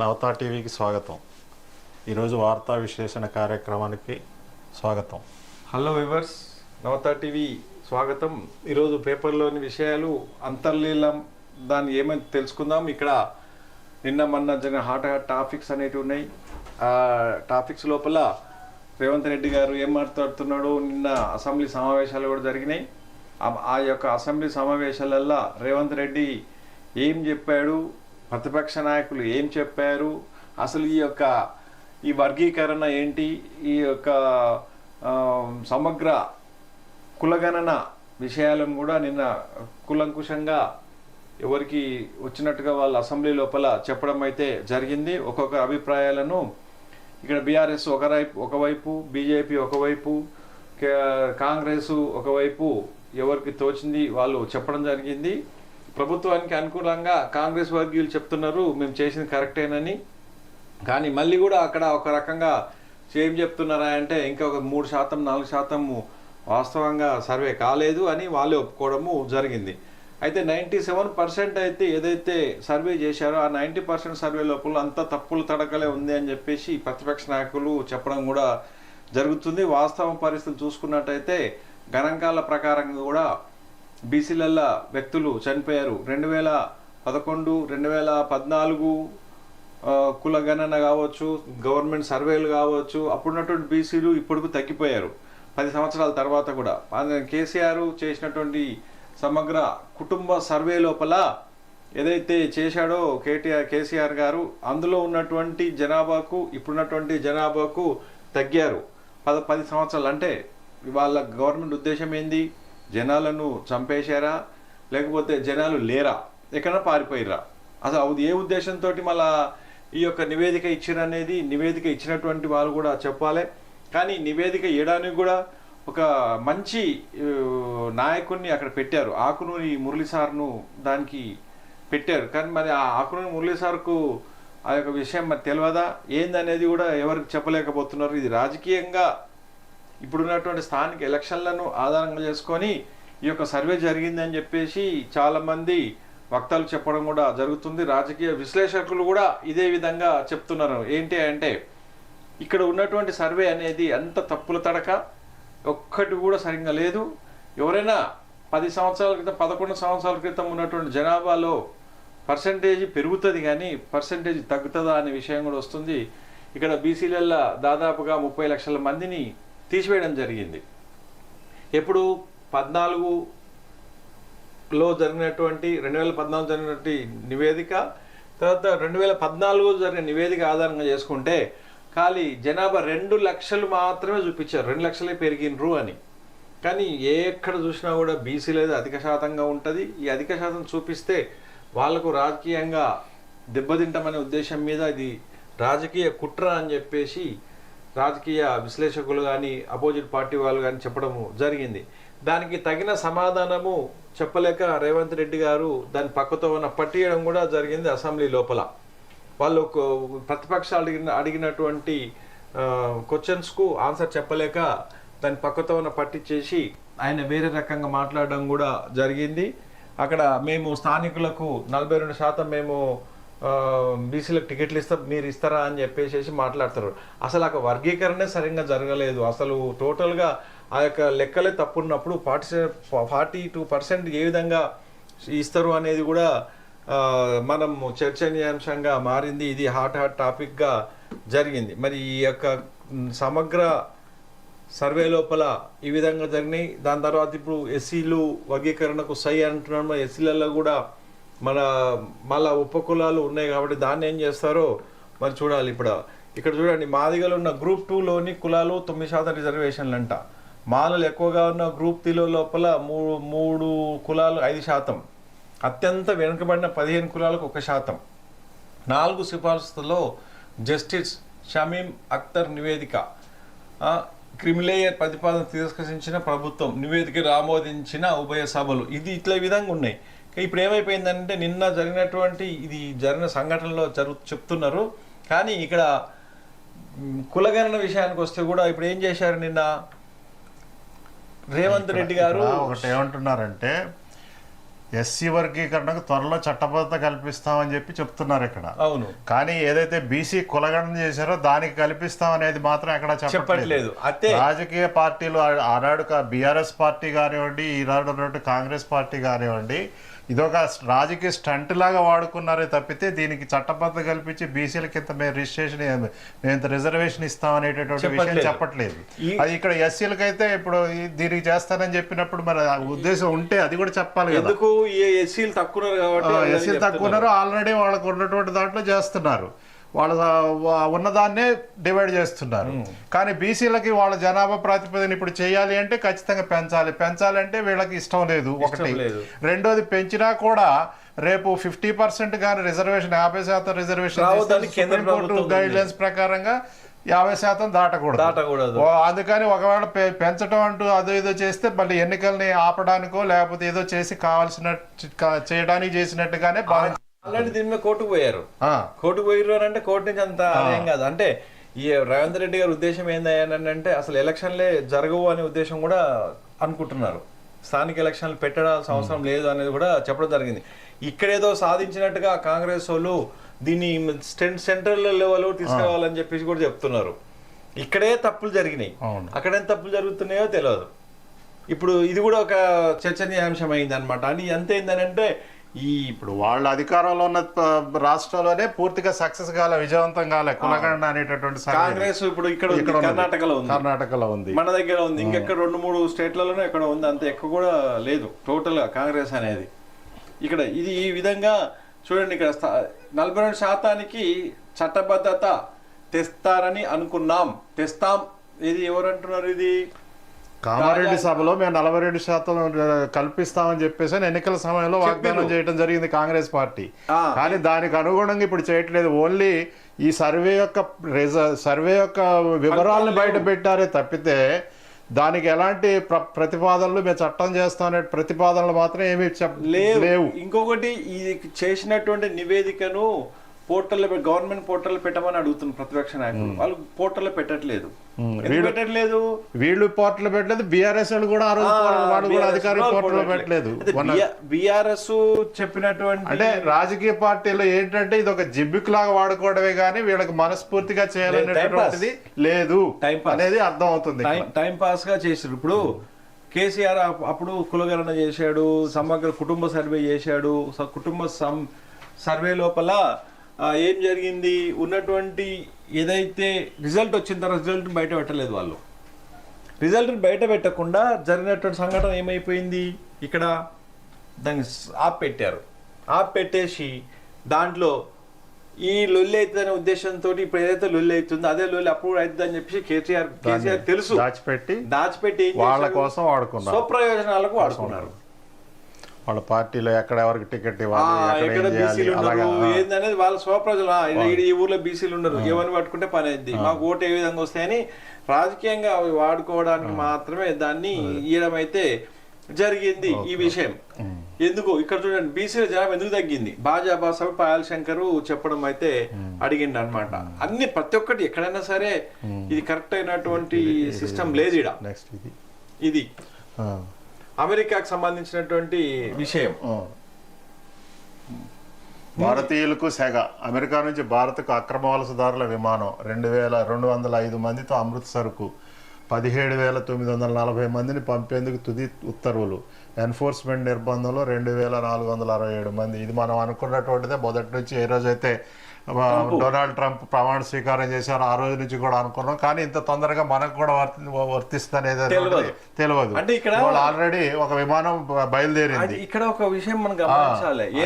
నవతా టీవీకి స్వాగతం. ఈరోజు వార్తా విశ్లేషణ కార్యక్రమానికి స్వాగతం. హలో వివర్స్ నవతా టీవీ స్వాగతం. ఈరోజు పేపర్లోని విషయాలు అంతర్లీలం దాన్ని ఏమని తెలుసుకుందాం. ఇక్కడ నిన్న మొన్న జరిగిన హాట్ హాట్ టాపిక్స్ అనేటివి ఉన్నాయి. ఆ టాపిక్స్ లోపల రేవంత్ రెడ్డి గారు ఏం మాట్లాడుతున్నాడు నిన్న అసెంబ్లీ సమావేశాలు కూడా జరిగినాయి. ఆ- ఆ యొక్క అసెంబ్లీ సమావేశాలల్లో రేవంత్ రెడ్డి ఏం చెప్పాడు ప్రతిపక్ష నాయకులు ఏం చెప్పారు? అసలు ఈ యొక్క ఈ వర్గీకరణ ఏంటి? ఈ యొక్క సమగ్ర కులగణన విషయాలను కూడా నిన్న కులంకుశంగా ఎవరికి వచ్చినట్టుగా వాళ్ళ అసెంబ్లీ లోపల చెప్పడం అయితే జరిగింది. ఒక్కొక్క అభిప్రాయాలను ఇక్కడ బీఆర్ఎస్ ఒకవైపు ఒకవైపు బీజేపీ ఒకవైపు కాంగ్రెస్ ఒకవైపు ఎవరికి తోచింది వాళ్ళు చెప్పడం జరిగింది. ప్రభుత్వానికి అనుకూలంగా కాంగ్రెస్ వర్గీయులు చెప్తున్నారు మేము చేసింది కరెక్టేనని. కానీ మళ్ళీ కూడా అక్కడ ఒక రకంగా ఏం చెప్తున్నారా అంటే ఇంకా ఒక మూడు శాతం నాలుగు శాతం వాస్తవంగా సర్వే కాలేదు అని వాళ్ళే ఒప్పుకోవడము జరిగింది. అయితే నైంటీ సెవెన్ పర్సెంట్ అయితే ఏదైతే సర్వే చేశారో ఆ నైంటీ పర్సెంట్ సర్వే లోపల అంతా తప్పులు తడకలే ఉంది అని చెప్పేసి ప్రతిపక్ష నాయకులు చెప్పడం కూడా జరుగుతుంది. వాస్తవ పరిస్థితులు చూసుకున్నట్టయితే గణాంకాల ప్రకారంగా కూడా బీసీలల్ల వ్యక్తులు చనిపోయారు. రెండు వేల పదకొండు రెండు వేల పద్నాలుగు కుల గణన కావచ్చు గవర్నమెంట్ సర్వేలు కావచ్చు అప్పుడున్నటువంటి బీసీలు ఇప్పటికు తగ్గిపోయారు. పది సంవత్సరాల తర్వాత కూడా. కేసీఆర్ చేసినటువంటి సమగ్ర కుటుంబ సర్వే లోపల ఏదైతే చేశాడో కేటీఆర్ కేసీఆర్ గారు అందులో ఉన్నటువంటి జనాభాకు ఇప్పుడున్నటువంటి జనాభాకు తగ్గారు. పద పది సంవత్సరాలు అంటే వాళ్ళ గవర్నమెంట్ ఉద్దేశం ఏంది? జనాలను చంపేశారా? లేకపోతే జనాలు లేరా? ఎక్కడ పారిపోయిరా అసలు అది ఏ ఉద్దేశంతో మళ్ళా ఈ యొక్క నివేదిక ఇచ్చిరనేది నివేదిక ఇచ్చినటువంటి వాళ్ళు కూడా చెప్పాలి. కానీ నివేదిక ఇవ్వడానికి కూడా ఒక మంచి నాయకుడిని అక్కడ పెట్టారు. ఆకునూరి మురళి సార్ను దానికి పెట్టారు. కానీ మరి ఆ ఆకునూరి మురళి సార్కు ఆ యొక్క విషయం మరి తెలియదా ఏందనేది కూడా ఎవరికి చెప్పలేకపోతున్నారు. ఇది రాజకీయంగా ఇప్పుడున్నటువంటి స్థానిక ఎలక్షన్లను ఆధారంగా చేసుకొని ఈ యొక్క సర్వే జరిగిందని చెప్పేసి చాలామంది వక్తలు చెప్పడం కూడా జరుగుతుంది. రాజకీయ విశ్లేషకులు కూడా ఇదే విధంగా చెప్తున్నారు. ఏంటి అంటే ఇక్కడ ఉన్నటువంటి సర్వే అనేది అంత తప్పుల తడక? ఒక్కటి కూడా సరిగ్గా లేదు. ఎవరైనా పది సంవత్సరాల క్రితం పదకొండు సంవత్సరాల క్రితం ఉన్నటువంటి జనాభాలో పర్సంటేజ్ పెరుగుతుంది కానీ పర్సంటేజ్ తగ్గుతుందా అనే విషయం కూడా వస్తుంది. ఇక్కడ బీసీలల్లో దాదాపుగా ముప్పై లక్షల మందిని తీసివేయడం జరిగింది. ఎప్పుడు పద్నాలుగులో జరిగినటువంటి రెండు వేల పద్నాలుగు జరిగినటువంటి నివేదిక తర్వాత రెండు వేల పద్నాలుగు జరిగిన నివేదిక ఆధారంగా చేసుకుంటే ఖాళీ జనాభా రెండు లక్షలు మాత్రమే చూపించారు. రెండు లక్షలే పెరిగినరు అని. కానీ ఏ ఎక్కడ చూసినా కూడా బీసీలేదు అధిక శాతంగా ఉంటుంది. ఈ అధిక శాతం చూపిస్తే వాళ్ళకు రాజకీయంగా దెబ్బతింటామనే ఉద్దేశం మీద ఇది రాజకీయ కుట్ర అని చెప్పేసి రాజకీయ విశ్లేషకులు కానీ అపోజిట్ పార్టీ వాళ్ళు కానీ చెప్పడము జరిగింది. దానికి తగిన సమాధానము చెప్పలేక రేవంత్ రెడ్డి గారు దాని పక్కతో ఉన్న పట్టియడం కూడా జరిగింది అసెంబ్లీ లోపల. వాళ్ళు ప్రతిపక్షాలు అడిగిన అడిగినటువంటి క్వశ్చన్స్కు ఆన్సర్ చెప్పలేక దాని పక్కతో ఉన్న పట్టించేసి ఆయన వేరే రకంగా మాట్లాడడం కూడా జరిగింది. అక్కడ మేము స్థానికులకు నలభై రెండు శాతం మేము బీసీలకు టికెట్లు ఇస్తా మీరు ఇస్తారా అని చెప్పేసి మాట్లాడతారు. అసలు ఆ వర్గీకరణే సరిగ్గా జరగలేదు. అసలు టోటల్గా ఆ యొక్క లెక్కలే తప్పున్నప్పుడు ఫార్టీ ఫార్టీ టూ పర్సెంట్ ఏ విధంగా ఇస్తారు అనేది కూడా మనం చర్చనీయాంశంగా మారింది. ఇది హాట్ హాట్ టాపిక్గా జరిగింది. మరి ఈ యొక్క సమగ్ర సర్వే లోపల ఈ విధంగా జరిగినాయి. దాని తర్వాత ఇప్పుడు ఎస్సీలు వర్గీకరణకు సై అంటున్నాము ఎస్సీలలో కూడా మన మళ్ళా ఉపకులాలు ఉన్నాయి కాబట్టి దాన్ని ఏం చేస్తారో మరి చూడాలి ఇప్పుడు. ఇక్కడ చూడండి మాదిగలు ఉన్న గ్రూప్ టూలోని కులాలు తొమ్మిది శాతం రిజర్వేషన్లు అంట మాలలు ఎక్కువగా ఉన్న గ్రూప్ త్రీలో లోపల మూడు మూడు కులాలు ఐదు శాతం. అత్యంత వెనుకబడిన పదిహేను కులాలకు ఒక శాతం. నాలుగు సిఫార్సులలో జస్టిస్ షమీం అఖ్తర్ నివేదిక. క్రిమిలేయర్ ప్రతిపాదన తిరస్కరించిన ప్రభుత్వం నివేదిక ఆమోదించిన ఉభయ సభలు. ఇది ఇట్లా విధంగా ఉన్నాయి. ఇప్పుడు ఏమైపోయిందంటే నిన్న జరిగినటువంటి ఇది జరిగిన సంఘటనలో జరుగు చెప్తున్నారు. కానీ ఇక్కడ కులగణన విషయానికి వస్తే కూడా ఇప్పుడు ఏం చేశారు నిన్న? రేవంత్ రెడ్డి గారు ఒకటి ఏమంటున్నారంటే ఎస్సీ వర్గీకరణకు త్వరలో చట్టబద్ధత కల్పిస్తామని చెప్పి చెప్తున్నారు ఇక్కడ. అవును. కానీ ఏదైతే బీసీ కులగణన చేశారో దానికి కల్పిస్తాం అనేది మాత్రం ఎక్కడ చెప్పట్లేదు. అయితే రాజకీయ పార్టీలు ఆనాడు బీఆర్ఎస్ పార్టీ కానివ్వండి ఈనాడు కాంగ్రెస్ పార్టీ కానివ్వండి ఇదొక రాజకీయ స్టంట్ లాగా వాడుకున్నారే తప్పితే దీనికి చట్టబద్ధ కల్పించి బీసీలకి ఇంత మేము రిజిస్ట్రేషన్ మేము ఇంత రిజర్వేషన్ ఇస్తాం అనేటటువంటి విషయం చెప్పట్లేదు. అది ఇక్కడ ఎస్సీలకి అయితే ఇప్పుడు దీనికి చేస్తానని చెప్పినప్పుడు మరి ఉద్దేశం ఉంటే అది కూడా చెప్పాలి కదా ఎందుకు ఎస్సీలు తక్కువ ఎస్సీలు తక్కువ. ఉన్నారు ఆల్రెడీ వాళ్ళకు ఉన్నటువంటి దాంట్లో చేస్తున్నారు వాళ్ళ ఉన్నదాన్నే డివైడ్ చేస్తున్నారు కానీ బీసీలకి వాళ్ళ జనాభా ప్రాతిపదికన ఇప్పుడు చేయాలి అంటే ఖచ్చితంగా పెంచాలి పెంచాలి అంటే వీళ్ళకి ఇష్టం లేదు ఒకటి. రెండోది పెంచినా కూడా రేపు ఫిఫ్టీ పర్సెంట్ కానీ రిజర్వేషన్ యాభై శాతం రిజర్వేషన్ రావద్దని కేంద్ర ప్రభుత్వం ఉంది. గైడ్ లైన్స్ ప్రకారంగా యాభై శాతం దాటకూడదు దాటకూడదు. అందుకని ఒకవేళ పెంచడం అంటూ అదో ఏదో చేస్తే మళ్ళీ ఎన్నికల్ని ఆపడానికో లేకపోతే ఏదో చేసి కావాల్సినట్టు కా- చేయడానికి చేసినట్టుగానే భావించ ఆల్రెడీ దీని మీద కోర్టుకు పోయారు. కోర్టుకు పోయిర్రు అని అంటే కోర్టు నుంచి అంత అదేం కాదు. అంటే ఈ రేవంత్ రెడ్డి గారి ఉద్దేశం ఏందని అంటే అసలు ఎలక్షన్లే జరగవు అనే ఉద్దేశం కూడా అనుకుంటున్నారు. స్థానిక ఎలక్షన్లు పెట్టడాల్సిన అవసరం లేదు అనేది కూడా చెప్పడం జరిగింది. ఇక్కడేదో సాధించినట్టుగా కాంగ్రెస్ వాళ్ళు దీన్ని సెంట్రల్ లెవెల్ తీసుకురావాలని చెప్పేసి కూడా చెప్తున్నారు. ఇక్కడే తప్పులు జరిగినాయి. అక్కడేం తప్పులు జరుగుతున్నాయో తెలియదు ఇప్పుడు ఇది కూడా ఒక చర్చనీయాంశం అయింది అనమాట అని ఎంత ఏంటంటే ఈ ఇప్పుడు వాళ్ళ అధికారంలో ఉన్న రాష్ట్రంలోనే పూర్తిగా సక్సెస్ కాలే విజయవంతం కాలే కులగండ అనేటటువంటి. కాంగ్రెస్ ఇప్పుడు ఇక్కడ. కర్ణాటకలో ఉంది. కర్ణాటకలో ఉంది. మన దగ్గర ఉంది. ఇంకెక్కడ రెండు మూడు స్టేట్లలోనే ఇక్కడ ఉంది. అంత ఎక్కువ కూడా లేదు. టోటల్గా కాంగ్రెస్ అనేది. ఇక్కడ ఇది ఈ విధంగా చూడండి ఇక్కడ నలభై రెండు శాతానికి చట్టబద్ధత తెస్తారని అనుకున్నాం. తెస్తాం. ఇది ఎవరు అంటున్నారు ఇది? కామారెడ్డి సభలో మేము నలభై రెండు శాతం కల్పిస్తామని చెప్పేసి ఎన్నికల సమయంలో వాగ్దానం చేయడం జరిగింది కాంగ్రెస్ పార్టీ. కానీ దానికి అనుగుణంగా ఇప్పుడు చేయట్లేదు. ఓన్లీ ఈ సర్వే యొక్క సర్వే యొక్క వివరాలను బయట పెట్టారే తప్పితే దానికి ఎలాంటి ప్ర- ప్రతిపాదనలు మేము చట్టం చేస్తాం అనే ప్రతిపాదనలు మాత్రం ఏమీ లేవు. ఇంకొకటి ఇది చేసినటువంటి నివేదికను పోర్టల్ గవర్నమెంట్ పోర్టల్ పెట్టమని అడుగుతున్నారు ప్రతిపక్ష నాయకులు. వాళ్ళు పోర్టల్ పెట్టట్లేదు. పెట్టట్లేదు? వీళ్ళు పోర్టల్ పెట్టలేదు బీఆర్ఎస్ కూడా ఆ రోజు కూడా అధికారిక పోర్టల్ పెట్టలేదు. బిఆర్ఎస్ చెప్పినటువంటి అంటే రాజకీయ పార్టీలో ఏంటంటే ఇది ఒక జిబ్బిక్ లాగా వాడుకోవడమే కానీ వీళ్ళకి మనస్ఫూర్తిగా చేయాలనేటటువంటిది లేదు pass. అనేది అర్థం అవుతుంది టైం టైం పాస్గా చేసారు ఇప్పుడు కేసీఆర్ అప్- అప్పుడు కులగణన చేశాడు సమగ్ర కుటుంబ సర్వే చేశాడు కుటుంబ సర్వే లోపల ఏం జరిగింది? ఉన్నటువంటి ఏదైతే రిజల్ట్ వచ్చిన తర్వాత రిజల్ట్ బయట పెట్టలేదు వాళ్ళు. రిజల్ట్ బయట పెట్టకుండా జరిగినటువంటి సంఘటన ఏమైపోయింది? ఇక్కడ దాన్ని ఆప్ పెట్టారు ఆప్ పెట్టేసి దాంట్లో ఈ లొల్లి అవుతుందనే ఉద్దేశంతో ఇప్పుడు ఏదైతే లొల్లి అవుతుందో అదే లొల్లి అప్పుడు అవుతుంది అని చెప్పేసి కేసీఆర్ కేసీఆర్ తెలుసు. దాచిపెట్టి దాచిపెట్టి వాళ్ళ? కోసం వాడుకున్నారు. స్వప్రయోజనాలకు వాడుకున్నారు. వాళ్ళ పార్టీలో ఎక్కడ ఎవరికి టికెట్ ఇవ్వాలి ఏందనేది వాళ్ళ స్వప్రజలు. ఈ- ఊర్లో బీసీలు ఉన్నారు. ఎవరిని పట్టుకుంటే పని అయింది మాకు ఓటు ఏ విధంగా వస్తాయని రాజకీయంగా అవి వాడుకోవడానికి మాత్రమే దాన్ని ఇవ్వడం అయితే జరిగింది ఈ విషయం. ఎందుకు? ఇక్కడ చూడండి బీసీల జనాభా ఎందుకు తగ్గింది? భాజపా సభ పాయల్ శంకర్ చెప్పడం అయితే అడిగిండు అనమాట అన్ని ప్రతి ఒక్కటి ఎక్కడైనా సరే ఇది కరెక్ట్ అయినటువంటి సిస్టమ్ లేదు ఇది. అమెరికాకు సంబంధించినటువంటి విషయం. భారతీయులకు సెగ. అమెరికా నుంచి భారత్కు అక్రమ వలసదారుల విమానం రెండు వేల రెండు వందల ఐదు మందితో అమృత్సర్కు పదిహేడు వేల తొమ్మిది వందల నలభై మందిని పంపేందుకు తుది ఉత్తర్వులు. ఎన్ఫోర్స్మెంట్ నిర్బంధంలో రెండు వేల నాలుగు వందల అరవై ఏడు మంది. ఇది మనం అనుకున్నటువంటిదే. మొదటి నుంచి ఏ రోజైతే డొనాల్డ్ ట్రంప్ ప్రమాణ స్వీకారం చేశారో ఆ రోజు నుంచి కూడా అనుకున్నాం. కానీ ఇంత తొందరగా మనకు కూడా వర్తి వర్తిస్తుంది తెలియదు. అంటే ఇక్కడ- వాళ్ళు ఆల్రెడీ ఒక విమానం బయలుదేరింది. ఇక్కడ ఒక విషయం మనం గమనించాలి.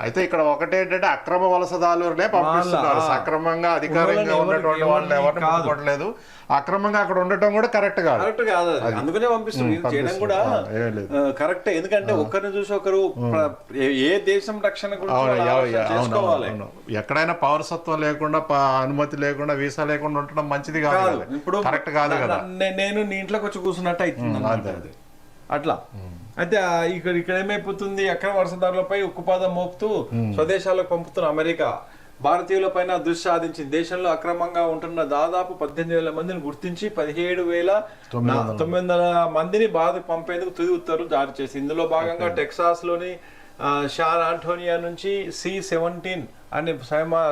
అయితే ఇక్కడ ఒకటేంటంటే అక్రమ వలసదారులనే పంపిస్తున్నారు. వాళ్ళ- సక్రమంగా అధికారంగా ఉన్నటువంటి వాళ్ళని ఎవరిని. పంపట్లేదు. అక్రమంగా అక్కడ ఉండటం కూడా కరెక్ట్ కాదు. కరెక్ట్ కాదు అది. అందుకనే పంపిస్తుంది ఇది చేయడం కూడా. కరెక్ట్. ఎందుకంటే ఒకరిని చూసి ఒకరు ఏ- దేశం రక్షణ గురించి వాళ్ళు చేసుకోవాలి. ఎక్కడైనా పౌరసత్వం లేకుండా అనుమతి లేకుండా వీసా లేకుండా ఉండటం మంచిది కాదు. ఇప్పుడు కరెక్ట్ కాదు కదా. నేను నీ ఇంట్లోకి వచ్చి కూర్చున్నట్టు అవుతుంది. అది. అట్లా. అయితే ఇక్కడ ఇక్కడ ఏమైపోతుంది? అక్రమ వలసదారులపై ఉక్కుపాదం మోపుతూ స్వదేశాలకు పంపుతున్న అమెరికా భారతీయుల పైన దృష్టి సాధించింది. దేశంలో అక్రమంగా ఉంటున్న దాదాపు పద్దెనిమిది వేల మందిని గుర్తించి పదిహేడు వేల తొమ్మిది వందల మందిని బాధ పంపేందుకు తుది ఉత్తర్వులు జారీ చేసింది. ఇందులో భాగంగా టెక్సాస్లోని షాన్ ఆంటోనియా నుంచి సి సెవెంటీన్ అనే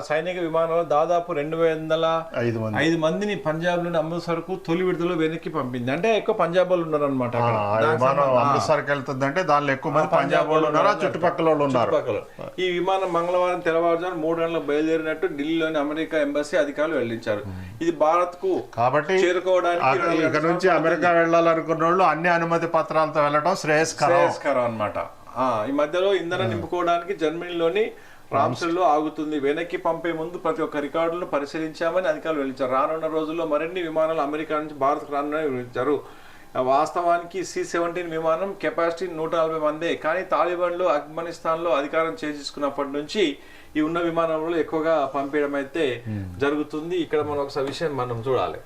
సైనిక విమానంలో దాదాపు రెండు వందల ఐదు మంది. ఐదు మందిని పంజాబ్ నుండి అమృత్సర్కు తొలి విడుదల వెనక్కి పంపింది. అంటే ఎక్కువ పంజాబ్ వాళ్ళు ఉన్నారు అనమాట విమానం అమృత్సర్కి వెళ్తుందంటే దానిలో ఎక్కువ మంది పంజాబ్ వాళ్ళు ఉన్నారు? చుట్టుపక్కల వాళ్ళు ఉన్నారు. ఈ విమానం మంగళవారం తెల్లవారుజాము మూడు గంటలకు బయలుదేరినట్టు ఢిల్లీలోని అమెరికా ఎంబసీ అధికారులు వెల్లడించారు. ఇది భారత్కు కాబట్టి చేరుకోవడానికి ఆ- ఇరవై ఇక నుంచి అమెరికా వెళ్ళాలనుకున్న వాళ్ళు అన్ని అనుమతి పత్రాలతో వెళ్ళడం శ్రేయస్కరం. శ్రేయస్కరం అన్నమాట. ఆ, ఈ మధ్యలో ఇంధనం నింపుకోవడానికి జర్మనీలోని రామ్సెల్లో ఆగుతుంది. వెనక్కి పంపే ముందు ప్రతి ఒక్క రికార్డులను పరిశీలించామని అధికారులు వెల్లడించారు. రానున్న రోజుల్లో మరిన్ని విమానాలు అమెరికా నుంచి భారత్కు రానున్నాయని వివరించారు. వాస్తవానికి సి సెవెంటీన్ విమానం కెపాసిటీ నూట నలభై మందే కానీ తాలిబాన్లు ఆఫ్ఘనిస్తాన్లో అధికారం చేజించుకున్నప్పటి నుంచి ఈ ఉన్న విమానంలో ఎక్కువగా పంపించడం అయితే జరుగుతుంది. ఇక్కడ మనం ఒకసారి విషయం మనం చూడాలి.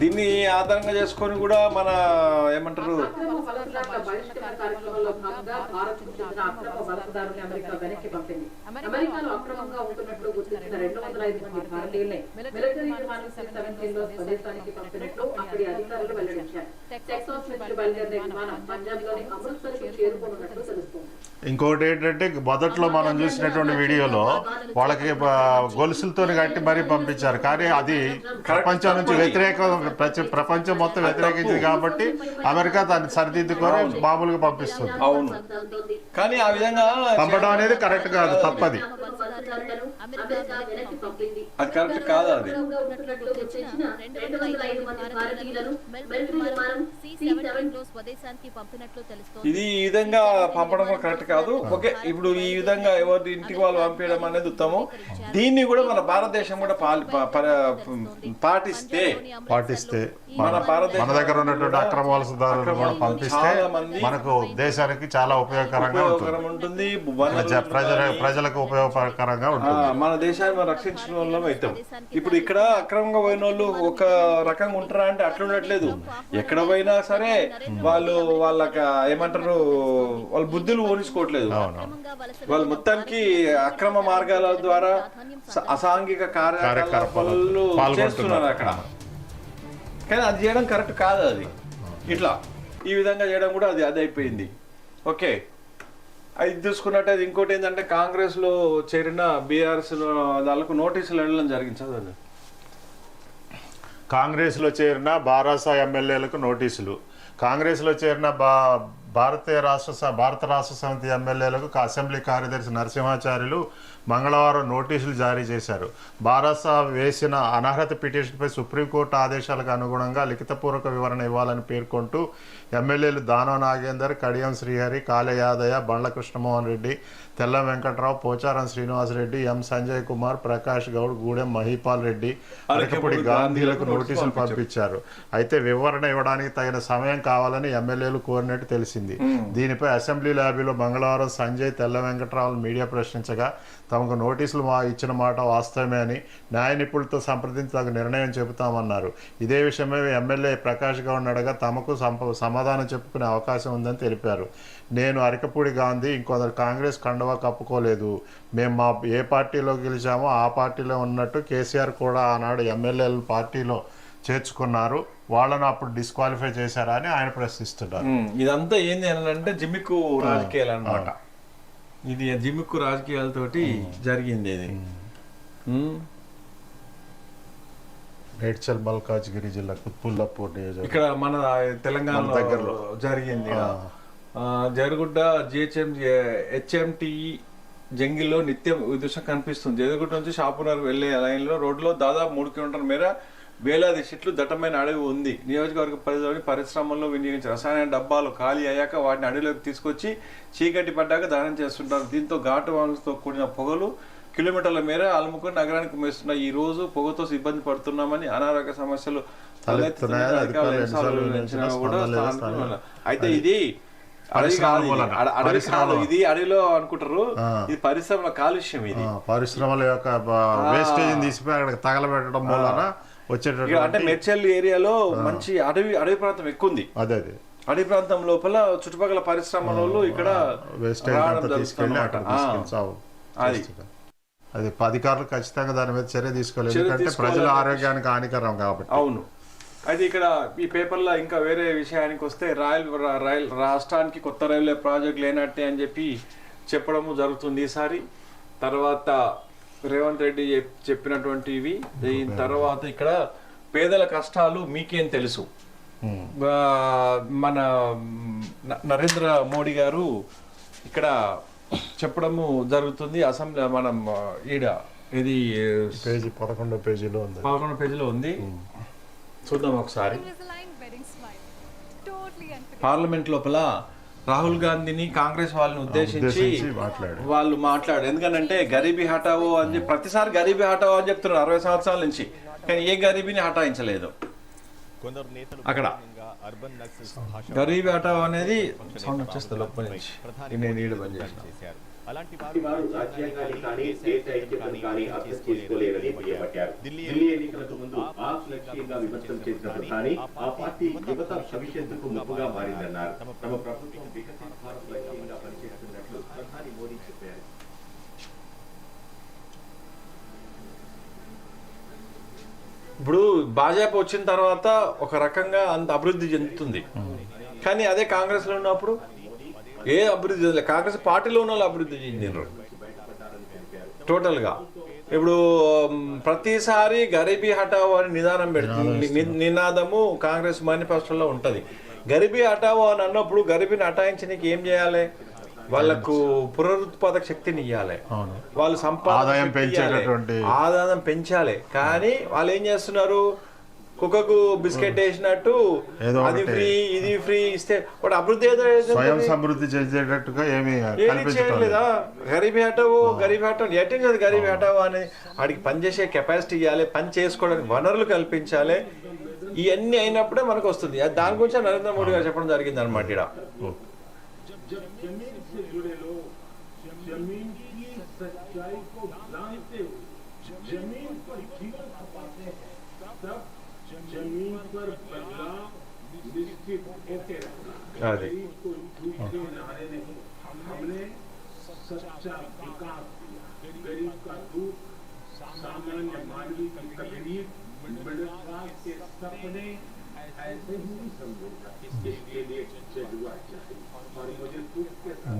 దీన్ని ఆధారంగా చేసుకొని కూడా మన ఏమంటారు? అక్రమ వలసదారుల లో పంజాబ్లోని తెలుస్తోంది. ఇంకోటి ఏంటంటే మొదట్లో మనం చూసినటువంటి వీడియోలో వాళ్ళకి గొలుసులతో కట్టి మరీ పంపించారు. కానీ అది ప్రపంచం నుంచి వ్యతిరేక ప్రపంచం మొత్తం వ్యతిరేకించింది కాబట్టి అమెరికా దాన్ని సరిదిద్దుకొని మామూలుగా పంపిస్తుంది. అవును. కానీ ఆ విధంగా పంపడం అనేది కరెక్ట్ కాదు తప్పది. అమెరికా వెనక్కి పంపింది. అది కరెక్ట్ కాదు అది? అక్రమంగా ఉంటున్నట్లు గుర్తించిన రెండు వందల ఐదు మంది భారతీయులను మిలిటరీ విమానం సి సెవెంటీన్లో స్వదేశానికి పంపినట్లు తెలుస్తోంది. ఇది ఈ విధంగా పంపడం కరెక్ట్ కాదు? ఓకే ఇప్పుడు ఈ విధంగా ఎవరి ఇంటికి వాళ్ళు పంపించడం అనేది ఉత్తమం. దీన్ని కూడా మన భారతదేశం కూడా పాటిస్తే పాటిస్తే మన దగ్గర ఉన్నటువంటి అక్రమ వలసదారులను కూడా పంపిస్తే మనకు దేశానికి చాలా ఉపయోగకరంగా ఉంటుంది. ప్రజల ప్రజలకు ఉపయోగకరంగా ఉంటుంది. మన దేశాన్ని మనం రక్షించిన వాళ్ళం అవుతాం. ఇప్పుడు ఇక్కడ అక్రమంగా పోయిన వాళ్ళు ఒక రకంగా ఉంటారా అంటే అట్లా ఉండట్లేదు. ఎక్కడ పోయినా సరే వాళ్ళు వాళ్ళకి ఏమంటారు వాళ్ళ బుద్ధులు ఓడించుకోవట్లేదు వాళ్ళు మొత్తానికి అక్రమ మార్గాల ద్వారా అసాంఘిక కార్యకలాపాలు. చేస్తున్నారు అక్కడ. కానీ అది చేయడం కరెక్ట్ కాదు అది. ఇట్లా. ఈ విధంగా చేయడం కూడా అది అది అయిపోయింది ఓకే. అది చూసుకున్నట్టయితే ఇంకోటి ఏంటంటే కాంగ్రెస్లో చేరిన బీఆర్ఎస్ వాళ్ళకు నోటీసులు వెళ్ళడం జరిగింది చదవండి కాంగ్రెస్లో చేరిన బారాసా ఎమ్మెల్యేలకు నోటీసులు. కాంగ్రెస్లో చేరిన బా భారతీయ రాష్ట్ర భారత రాష్ట్ర సమితి ఎమ్మెల్యేలకు అసెంబ్లీ కార్యదర్శి నరసింహాచార్యులు మంగళవారం నోటీసులు జారీ చేశారు. బారాస వేసిన అనర్హత పిటిషన్పై సుప్రీంకోర్టు ఆదేశాలకు అనుగుణంగా లిఖితపూర్వక వివరణ ఇవ్వాలని పేర్కొంటూ ఎమ్మెల్యేలు దానం నాగేందర్ కడియం శ్రీహరి కాళ యాదయ్య బండ్ల కృష్ణమోహన్ రెడ్డి తెల్ల వెంకట్రావు పోచారం శ్రీనివాసరెడ్డి ఎం సంజయ్ కుమార్ ప్రకాష్ గౌడ్ గూడెం మహిపాల్ రెడ్డి అరకపూడి గాంధీలకు నోటీసులు పంపించారు. అయితే వివరణ ఇవ్వడానికి తగిన సమయం కావాలని ఎమ్మెల్యేలు కోరినట్టు తెలిసింది. దీనిపై అసెంబ్లీ ల్యాబీలో మంగళవారం సంజయ్ తెల్ల వెంకట్రావు మీడియా ప్రశ్నించగా తమకు నోటీసులు మా ఇచ్చిన మాట వాస్తవమే అని న్యాయ నిపుణులతో సంప్రదించి తగు నిర్ణయం చెబుతామన్నారు. ఇదే విషయమై ఎమ్మెల్యే ప్రకాష్ గౌడ్ అడగా తమకు సంప- సమాధానం చెప్పుకునే అవకాశం ఉందని తెలిపారు. నేను అరకపూడి గాంధీ ఇంకొందరు కాంగ్రెస్ కండవా కప్పుకోలేదు. మేము మా ఏ పార్టీలో గెలిచామో ఆ పార్టీలో ఉన్నట్టు కేసీఆర్ కూడా ఆనాడు ఎమ్మెల్యేలు పార్టీలో చేర్చుకున్నారు. వాళ్ళను అప్పుడు డిస్క్వాలిఫై చేశారా అని ఆయన ప్రశ్నిస్తున్నారు. ఇదంతా ఏంది అంటే జిమ్మిక్కు రాజకీయాలు అన్నమాట. ఇది జిమ్మిక్కు రాజకీయాలతోటి జరిగింది ఇది. మేడ్చల్ మల్కాజ్గిరి జిల్లా కుత్బుల్లాపూర్ నియోజకవర్గం. ఇక్కడ మన తెలంగాణ దగ్గరలో. జరిగింది. జరుగుడ్డ జిహెచ్ఎం హెచ్ఎంటి జంగిల్లో నిత్యం దృశ్యం కనిపిస్తుంది. జరుగుడ్డ నుంచి షాపునగర్ వెళ్ళే లైన్లో రోడ్లో దాదాపు మూడు కిలోమీటర్ల మేర వేలాది చెట్లు దట్టమైన అడవి ఉంది. నియోజకవర్గ పరిధిలోని పరిశ్రమల్లో వినియోగించే రసాయన డబ్బాలు ఖాళీ అయ్యాక వాటిని అడవిలోకి తీసుకొచ్చి చీకటి పడ్డాక దహనం చేస్తుంటారు. దీంతో ఘాటు వానలతో కూడిన పొగలు కిలోమీటర్ల మేర అలుముకొని నగరానికి మేస్తున్న ఈ రోజు పొగతో ఇబ్బంది పడుతున్నామని అనారోగ్య సమస్యలు. అయితే ఇది అడవి కాదు కాదు ఇది అడవిలో అనుకుంటారు. ఇది పరిశ్రమల కాలుష్యం ఇది. పరిశ్రమల యొక్క వేస్టేజ్ తీసిపోయి అక్కడ తగలబెట్టడం మూలన ఇక అంటే మెడ్చల్ ఏరియాలో మంచి అడవి అడవి ప్రాంతం ఎక్కువ ఉంది అదే అదే. అడవి ప్రాంతం లోపల చుట్టుపక్కల పరిశ్రమల వాళ్ళు ఇక్కడ వేస్టేజ్ తీసుకెళ్ళి అది. అది అధికారులు ఖచ్చితంగా దాని మీద చర్య తీసుకోలేదు చర్య ఎందుకంటే ప్రజల ఆరోగ్యానికి హానికరం కాబట్టి. అవును. అయితే ఇక్కడ ఈ పేపర్లో ఇంకా వేరే విషయానికి వస్తే రాయల్ రైల్ రాష్ట్రానికి కొత్త రైల్వే ప్రాజెక్ట్ లేనట్టే అని చెప్పి చెప్పడము జరుగుతుంది ఈసారి. తర్వాత రేవంత్ రెడ్డి చెప్- చెప్పినటువంటివి. దీని తర్వాత ఇక్కడ పేదల కష్టాలు మీకేం తెలుసు? మన నరేంద్ర మోడీ గారు ఇక్కడ చెప్పడము జరుగుతుంది. అసెంబ్లీ మనం ఈడ ఇది పేజీ పదకొండో పేజీలో ఉంది. పదకొండు పేజీలో ఉంది. చూద్దాం ఒకసారి. పార్లమెంట్ లోపల రాహుల్ గాంధీని కాంగ్రెస్ వాళ్ళని ఉద్దేశించి వాళ్ళు మాట్లాడు ఎందుకంటే గరీబీ హటావో అని చెప్పి ప్రతిసారి గరీబీ హటావో అని చెప్తున్నారు అరవై సంవత్సరాల నుంచి. కానీ ఏ గరీబీని హటాయించలేదు అక్కడ. గరీబీ హటావో అనేది సౌండ్ వచ్చేస్తుంది లోపల నుంచి. నేను ఈడ బంద్ చేశారు. అలాంటి వారు రాజ్యాంగాన్ని కానీ దేశ ఐక్యతను కానీ అర్థం చేసుకోలేరని దుయ్యబట్టారు ఢిల్లీ ఎన్నికలకు ముందు ఆప్ లక్ష్యంగా విమర్శలు చేసిన ప్రధాని ఆ పార్టీ యువత భవిష్యత్తుకు ముప్పుగా మారిందన్నారు. తమ ప్రభుత్వం వికసిత్ భారత్ లక్ష్యంగా పనిచేస్తున్నట్లు ప్రధాని మోదీ చెప్పారు. ఇప్పుడు భాజపా వచ్చిన తర్వాత ఒక రకంగా అంత అభివృద్ధి చెందుతుంది. కానీ అదే కాంగ్రెస్లో ఉన్నప్పుడు ఏ అభివృద్ధి చెందలేదు కాంగ్రెస్ పార్టీలో ఉన్న వాళ్ళు అభివృద్ధి చెందినారు టోటల్గా ఇప్పుడు ప్రతిసారి గరీబీ హటావో అని నిదానం పెడుతుంది నినాదము కాంగ్రెస్ మేనిఫెస్టోలో ఉంటది. గరీబీ హటావో అని అన్నప్పుడు గరీబీని హటాయించడానికి ఏం చేయాలి? వాళ్ళకు పునరుత్పాదక శక్తిని ఇవ్వాలి అవును. వాళ్ళు సంపాదన ఆదాయం. పెంచేటటువంటి- పెంచాలి. కానీ వాళ్ళు ఏం చేస్తున్నారు? కుక్కకు బిస్కెట్ వేసినట్టు అది. ఫ్రీ ఇది ఫ్రీ ఇస్తే వాడు అభివృద్ధి ఏదో స్వయం. సమృద్ధి చేసేటట్టుగా ఏమి చేయలేదా లేదు. గరీబీ హటావో గరీబీ హటావో ఎట్టి కదా గరీబీ హటావో అని వాడికి పనిచేసే కెపాసిటీ ఇవ్వాలి పని చేసుకోవడానికి వనరులు కల్పించాలి. ఇవన్నీ అయినప్పుడే మనకు వస్తుంది. అది దాని గురించి నరేంద్ర మోడీ గారు చెప్పడం జరిగింది అనమాట ఇక్కడ सच्चाई को जानते हुए ज़मीन पर जीवन खपाते हैं तब ज़मीन पर बदलाव निश्चित होते रहते को दूसरे नारे नहीं हमने सच्चा विकास किया। गरीब का दुख सामान्य मानवी की तकलीफ़ मिडिल क्लास के सपने ऐसे ही नहीं समझेगा। इसके लिए जजवा चाहिए। और मुझे दुख के साथ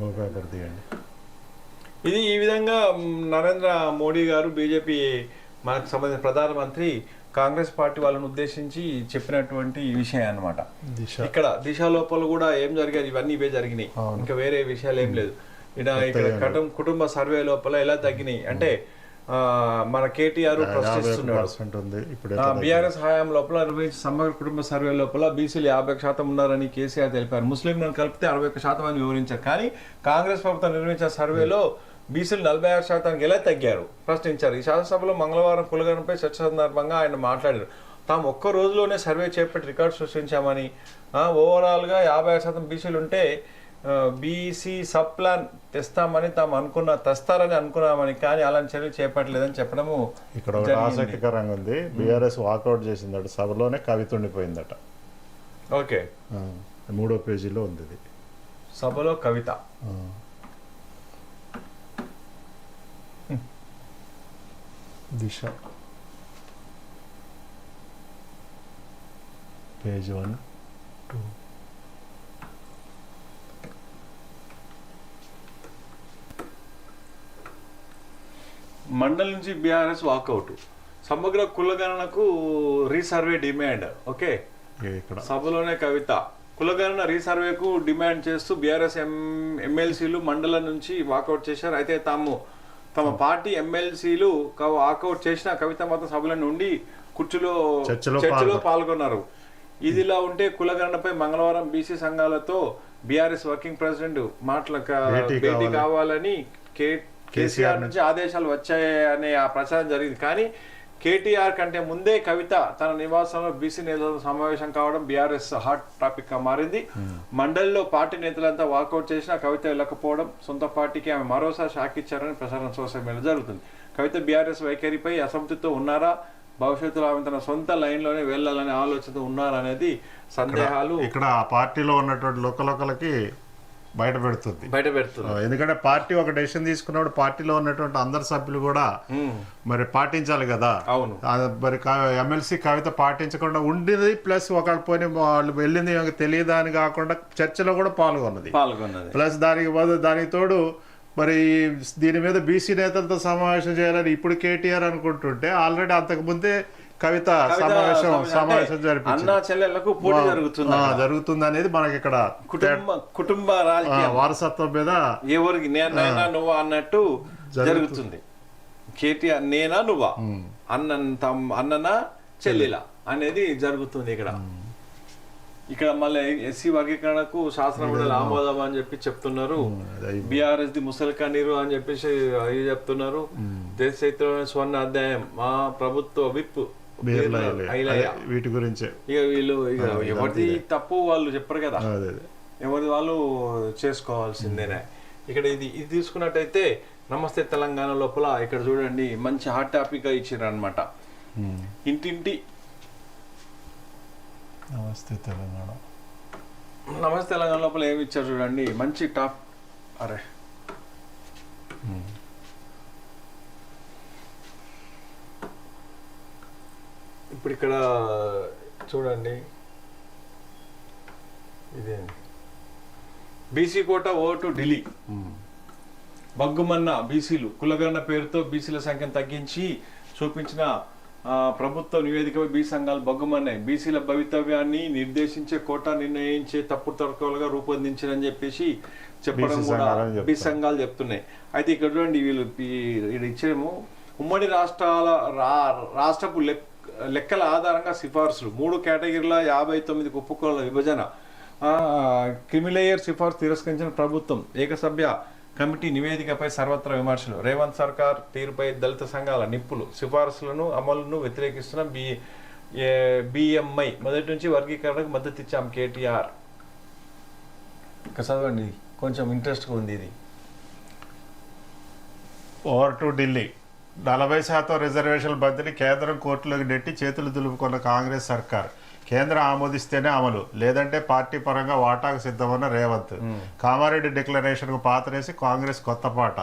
ఇది ఈ విధంగా నరేంద్ర మోడీ గారు బీజేపీ మనకు సంబంధించిన ప్రధానమంత్రి కాంగ్రెస్ పార్టీ వాళ్ళని ఉద్దేశించి చెప్పినటువంటి విషయం అన్నమాట. దిశ. ఇక్కడ దిశ లోపల కూడా ఏం జరిగాయి ఇవన్నీ ఇవే జరిగినాయి. ఇంకా వేరే విషయాలు ఏం లేదు. ఇక్కడ ఇక్కడ కుటుంబ సర్వే లోపల ఎలా తగ్గినాయి? అంటే మన కేటీఆర్ ప్రశ్నిస్తున్నాడు. బీఆర్ఎస్ హయాం లోపల నిర్వహించిన సమగ్ర కుటుంబ సర్వే లోపల బీసీలు యాభై శాతం ఉన్నారని కేసీఆర్ తెలిపారు. ముస్లింలను కలిపితే అరవై ఒక్క శాతం అని వివరించారు. కానీ కాంగ్రెస్ ప్రభుత్వం నిర్వహించిన సర్వేలో బీసీలు నలభై ఆరు శాతానికి ఎలా తగ్గారు? ప్రశ్నించారు. ఈ శాసనసభలో మంగళవారం కులగరంపై చర్చ సందర్భంగా ఆయన మాట్లాడారు. తాము ఒక్క రోజులోనే సర్వే చేపట్టి రికార్డు సృష్టించామని ఓవరాల్గా యాభై ఆరు శాతం బీసీలు ఉంటే బీసీ సబ్ ప్లాన్ తెస్తామని తాము అనుకున్న తెస్తారని అనుకున్నామని కానీ అలాంటి చర్యలు చేపట్టలేదని చెప్పడము ఇక్కడ ఒకటి. ఆసక్తికరంగా ఉంది. బీఆర్ఎస్ వాకౌట్ చేసిందట. సభలోనే కవిత ఉండిపోయిందట ఓకే. మూడో పేజీలో ఉంది సభలో Kavitha. Disha. Page one two. మండలి నుంచి బీఆర్ఎస్ వాకౌట్ సమగ్ర కులగణనకు రీసర్వే డిమాండ్ ఓకే ఇక్కడ? సభలోనే కవిత. కులగణన రీసర్వేకు డిమాండ్ చేస్తూ బీఆర్ఎస్ ఎం ఎమ్మెల్సీలు మండలం నుంచి వాకౌట్ చేశారు. అయితే తాము తమ పార్టీ ఎమ్మెల్సీలు వాకౌట్ చేసిన కవిత మాత్రం సభలో నుండి కుర్చీలో చర్చలో చర్చలో పాల్గొ- పాల్గొన్నారు ఇదిలా ఉంటే కులగణనపై మంగళవారం బీసీ సంఘాలతో బీఆర్ఎస్ వర్కింగ్ ప్రెసిడెంట్ మాటల భేటీ భేటీ కావాలి. కావాలని కేసీఆర్ నుంచి ఆదేశాలు వచ్చాయనే ఆ ప్రచారం జరిగింది కానీ కేటీఆర్ కంటే ముందే కవిత తన నివాసంలో బీసీ నేతలతో సమావేశం కావడం బీఆర్ఎస్ హాట్ టాపిక్గా మారింది. మండలిలో పార్టీ నేతలంతా వాకౌట్ చేసినా కవిత వెళ్ళకపోవడం సొంత పార్టీకి ఆమె మరోసారి షాక్ ఇచ్చారని ప్రచారం సోషల్ మీడియా జరుగుతుంది. కవిత బీఆర్ఎస్ వైఖరిపై అసంతృప్తితో ఉన్నారా? భవిష్యత్తులో ఆమె తన సొంత లైన్లోనే వెళ్ళాలనే ఆలోచన ఉన్నారనేది సందేహాలు. ఇక్కడ ఆ పార్టీలో ఉన్నటువంటి లోకలొకలకి బయట పెడుతుంది. బయట పెడుతుంది. ఎందుకంటే పార్టీ ఒక డెసిషన్ తీసుకున్నప్పుడు పార్టీలో ఉన్నటువంటి అందరు సభ్యులు కూడా మరి పాటించాలి కదా. అవును. మరి ఎమ్మెల్సీ కవిత పాటించకుండా ఉండేది ప్లస్ ఒకళ్ళు పోయి వాళ్ళు వెళ్ళింది తెలియదు అని కాకుండా చర్చలో కూడా పాల్గొన్నది. పాల్గొన్నది. ప్లస్ దానికి దానికి తోడు మరి దీని మీద బీసీ నేతలతో సమావేశం చేయాలని ఇప్పుడు కేటీఆర్ అనుకుంటుంటే ఆల్రెడీ అంతకు ముందే కవిత సమావేశం సమావేశం. జరిపించింది. అన్నా చెల్లెళ్ళకు పోటీ జరుగుతుంది జరుగుతుంది అనేది మనకి ఇక్కడ కుటుంబ కుటుంబ వారసత్వం మీద ఎవరికి నేనైనా నువ్వా అన్నట్టు జరుగుతుంది. కేటీఆర్ నేనా నువ్వా? అన్న అన్ననా చెల్లిలా అనేది జరుగుతుంది ఇక్కడ. ఇక్కడ మళ్ళీ ఎస్సీ వర్గీకరణకు శాసన మండలి ఆమోదం అని చెప్పి చెప్తున్నారు. బీఆర్ఎస్ ది ముసలికా నీరు అని చెప్పేసి చెప్తున్నారు. దేశ చైత్ర స్వర్ణ అధ్యాయం. మా ప్రభుత్వ విప్ వీటి గురించే. ఇక వీళ్ళు ఇక ఎవరిది తప్పు వాళ్ళు చెప్పరు కదా. అదే అదే. ఎవరి వాళ్ళు చేసుకోవాల్సిందేనే. ఇక్కడ ఇది ఇది తీసుకున్నట్టయితే నమస్తే తెలంగాణ లోపల ఇక్కడ చూడండి మంచి హాట్ టాపిక్గా ఇచ్చారు అనమాట ఇంటింటి నమస్తే తెలంగాణ. నమస్తే తెలంగాణ లోపల ఏమి ఇచ్చారు చూడండి మంచి టాప్ అరే. ఇప్పుడు ఇక్కడ చూడండి. ఇదేంటి బీసీ కోట ఓటు ఢిల్లీ. బగ్గుమన్న బీసీలు కులగన్న పేరుతో బీసీల సంఖ్యను తగ్గించి చూపించిన ప్రభుత్వ నివేదికపై బీ సంఘాలు బగ్గుమన్నాయి. బీసీల భవితవ్యాన్ని నిర్దేశించే కోట నిర్ణయించే తప్పుడు తర్కాలుగా రూపొందించారని చెప్పేసి చెప్పడం కూడా బీ. సంఘాలు చెప్తున్నాయి. అయితే ఇక్కడ చూడండి వీళ్ళు ఇక్కడ ఇచ్చేమో ఉమ్మడి రాష్ట్రాల రా రాష్ట్రపు లెక్ లెక్కల ఆధారంగా సిఫార్సులు. మూడు కేటగిరీల యాభై తొమ్మిది ఒప్పుకోల విభజన. క్రిమిలేయర్ సిఫార్సు తిరస్కరించిన ప్రభుత్వం. ఏకసభ్య కమిటీ నివేదికపై సర్వత్రా విమర్శలు. రేవంత్ సర్కార్ తీరుపై దళిత సంఘాల నిప్పులు. సిఫార్సులను అమలును వ్యతిరేకిస్తున్న బి బిఎంఐ మొదటి నుంచి వర్గీకరణకు మద్దతు ఇచ్చాం కేటీఆర్. చదవండి. కొంచెం ఇంట్రెస్ట్గా ఉంది ఇది. Over to Delhi. నలభై శాతం రిజర్వేషన్ల బదిలీ కేంద్రం కోర్టులోకి నెట్టి చేతులు దులుపుకున్న కాంగ్రెస్ సర్కార్. కేంద్రం ఆమోదిస్తేనే అమలు. లేదంటే పార్టీ పరంగా వాటాకు సిద్ధమన్న రేవంత్. కామారెడ్డి డిక్లరేషన్కు పాతరేసి కాంగ్రెస్ కొత్త పాట.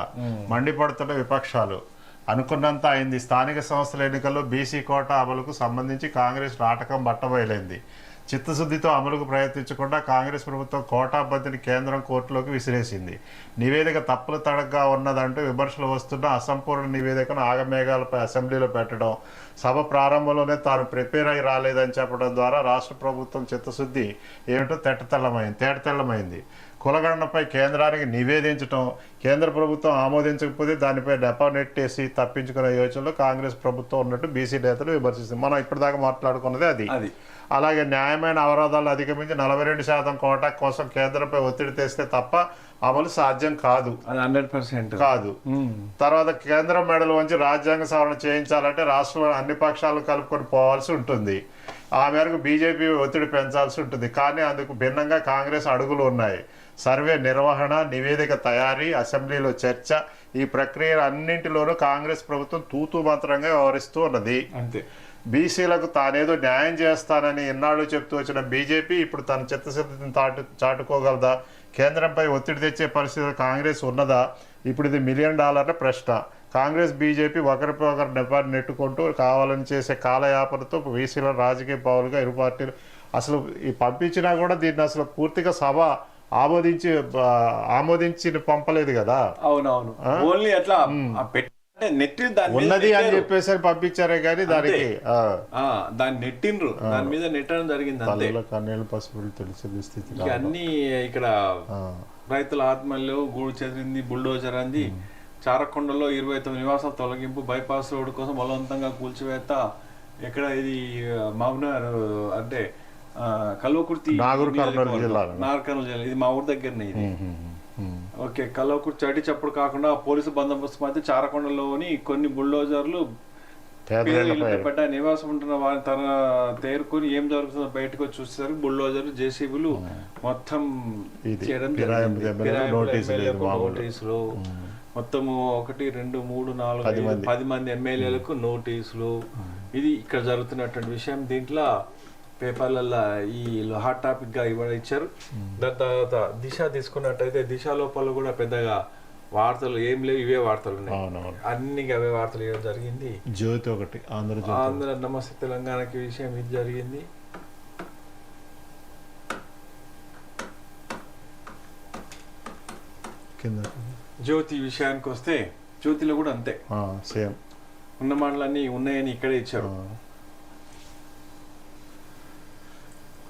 మండిపడుతున్న విపక్షాలు. అనుకున్నంత అయింది. స్థానిక సంస్థల ఎన్నికల్లో బీసీ కోట అమలుకు సంబంధించి కాంగ్రెస్ నాటకం బట్టబయలైంది. చిత్తశుద్ధితో అమలుకు ప్రయత్నించకుండా కాంగ్రెస్ ప్రభుత్వం కోటా కేంద్రం కోర్టులోకి విసిరేసింది. నివేదిక తప్పులు తడగ్గా ఉన్నదంటూ విమర్శలు వస్తున్న అసంపూర్ణ నివేదికను ఆగమేఘాలపై అసెంబ్లీలో పెట్టడం సభ ప్రారంభంలోనే తాను ప్రిపేర్ అయి రాలేదని చెప్పడం ద్వారా రాష్ట్ర ప్రభుత్వం చిత్తశుద్ధి ఏమిటో తెట్టతెల్లమైంది తేటతెల్లమైంది. కులగణనపై కేంద్రానికి నివేదించడం కేంద్ర ప్రభుత్వం ఆమోదించకపోతే దానిపై డెపా నెట్టేసి తప్పించుకునే యోచనలో కాంగ్రెస్ ప్రభుత్వం ఉన్నట్టు బీసీ నేతలు విమర్శిస్తుంది మనం ఇప్పటిదాకా మాట్లాడుకున్నదే అది. అది. అలాగే న్యాయమైన అవరోధాలు అధిగమించి నలభై రెండు శాతం కోటా కోసం కేంద్రంపై ఒత్తిడి తెస్తే తప్ప అమలు సాధ్యం కాదు. Hundred percent. కాదు. తర్వాత కేంద్రం మెడలు వంచి రాజ్యాంగ సవరణ చేయించాలంటే రాష్ట్రంలో అన్ని పక్షాలు కలుపుకొని పోవాల్సి ఉంటుంది. ఆ మేరకు బీజేపీ ఒత్తిడి పెంచాల్సి ఉంటుంది. కానీ అందుకు భిన్నంగా కాంగ్రెస్ అడుగులు ఉన్నాయి. సర్వే నిర్వహణ నివేదిక తయారీ అసెంబ్లీలో చర్చ ఈ ప్రక్రియ అన్నింటిలోనూ కాంగ్రెస్ ప్రభుత్వం తూతూ మంత్రంగా వ్యవహరిస్తూ ఉన్నది. అంతే. బీసీలకు తానేదో న్యాయం చేస్తానని ఇన్నాళ్ళు చెప్తూ వచ్చిన బీజేపీ ఇప్పుడు తన చిత్తశుద్ధిని చాటు చాటుకోగలదా? కేంద్రంపై ఒత్తిడి తెచ్చే పరిస్థితి కాంగ్రెస్ ఉన్నదా? ఇప్పుడు ఇది మిలియన్ డాలర్ల ప్రశ్న. కాంగ్రెస్ బీజేపీ ఒకరిపై ఒకరు నెపాన్ని నెట్టుకుంటూ కావాలని చేసే కాలయాపనతో బీసీల రాజకీయ పావులుగా ఇరు పార్టీలు అసలు ఈ పంపించినా కూడా దీన్ని అసలు పూర్తిగా సభ ఆమోదించి ఆమోదించి పంపలేదు కదా? అవునవును. ఓన్లీ అట్లా ఉన్నది అని నెట్టారు. చెప్పేసి పంపించారే కానీ దానికి దాన్ని నెట్టిండ్రు. దాని మీద నెట్టడం జరిగింది అంతే. కన్నీళ్ళు పసుపులు తెలిసిన స్థితి అన్ని ఇక్కడ రైతుల ఆత్మహత్యలు గూడు చెదిరింది బుల్డోజర్ అంది. చారకొండలో ఇరవై తొమ్మిది నివాసాల తొలగింపు బైపాస్ రోడ్డు కోసం బలవంతంగా కూల్చివేత ఎక్కడ ఇది మహబూబ్నగర్ అంటే కల్వకుర్తి. నాగర్ కర్నూలు జిల్లా. ఇది మా ఊరి దగ్గరనే ఇది. ఓకే కల్వకుర్తి చడి చప్పుడు కాకుండా పోలీసు బందోబస్తు మధ్య చారకొండలోని కొన్ని బుల్డోజర్లు పడ్డ నివాసం ఉంటున్న వారిని తన తేరుకొని ఏం జరుగుతుందో బయటకు వచ్చి చూసేసరికి బుల్డోజర్ జేసీబీలు మొత్తం చేయడం నోటీసులు మొత్తము ఒకటి రెండు మూడు నాలుగు. పది మంది. ఎమ్మెల్యేలకు నోటీసులు. ఇది ఇక్కడ జరుగుతున్నటువంటి విషయం. దీంట్లో పేపర్లలో ఈ హాట్ టాపిక్గా ఇవ్వ ఇచ్చారు. దాని తర్వాత దిశ తీసుకున్నట్టయితే దిశ లోపల కూడా పెద్దగా వార్తలు ఏం లేవు ఇవే వార్తలు ఉన్నాయి. అన్ని అవే వార్తలు ఇవ్వడం జరిగింది. జ్యోతి ఒకటి ఆంధ్రజ్యోతి ఆంధ్ర నమస్తే తెలంగాణకి విషయం ఇది జరిగింది. కింద. జ్యోతి విషయానికి వస్తే జ్యోతిలో కూడా అంతే. సేమ్. ఉన్న మాటలన్నీ ఉన్నాయని ఇక్కడే ఇచ్చారు.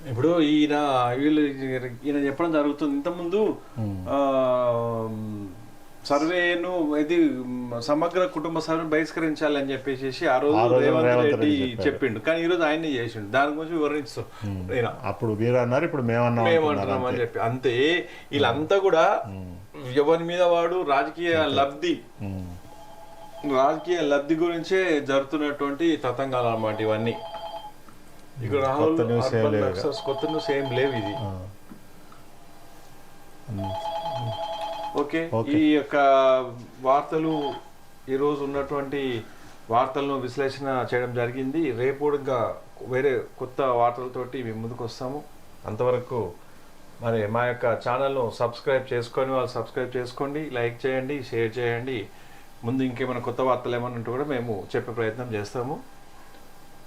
ఇప్పుడు ఈయన వీళ్ళు ఈయన చెప్పడం జరుగుతుంది. ఇంతకుముందు ఆ, సర్వేను ఇది సమగ్ర కుటుంబ సర్వే బహిష్కరించాలని చెప్పేసి ఆ రోజు రేవంత్ రెడ్డి చెప్పాడు. కానీ ఈ రోజు ఆయనే చేసిండు. దాని గురించి ఈయన. అప్పుడు మీరు అన్నారు ఇప్పుడు మేమన్నాం మేము అంటున్నారు అంటున్నాం అని. చెప్పి. అంతే. వీళ్ళంతా కూడా ఎవరి మీద వాడు రాజకీయ లబ్ధి. రాజకీయ లబ్ధి గురించే జరుగుతున్నటువంటి తతంగాలు అన్నమాట ఇవన్నీ. ఇక్కడ కొత్త ఏం లేవు న్యూస్ ఏం లేవు ఇది. ఓకే. ఈ యొక్క వార్తలు ఈరోజు ఉన్నటువంటి వార్తలను విశ్లేషణ చేయడం జరిగింది. రేపు ఇంకా వేరే కొత్త వార్తలతోటి మేము ముందుకు వస్తాము. అంతవరకు మరి మా యొక్క ఛానల్ను సబ్స్క్రైబ్ చేసుకొని వాళ్ళు సబ్స్క్రైబ్ చేసుకోండి లైక్ చేయండి షేర్ చేయండి. ముందు ఇంకేమైనా కొత్త వార్తలు ఏమైనా ఉంటే కూడా మేము చెప్పే ప్రయత్నం చేస్తాము.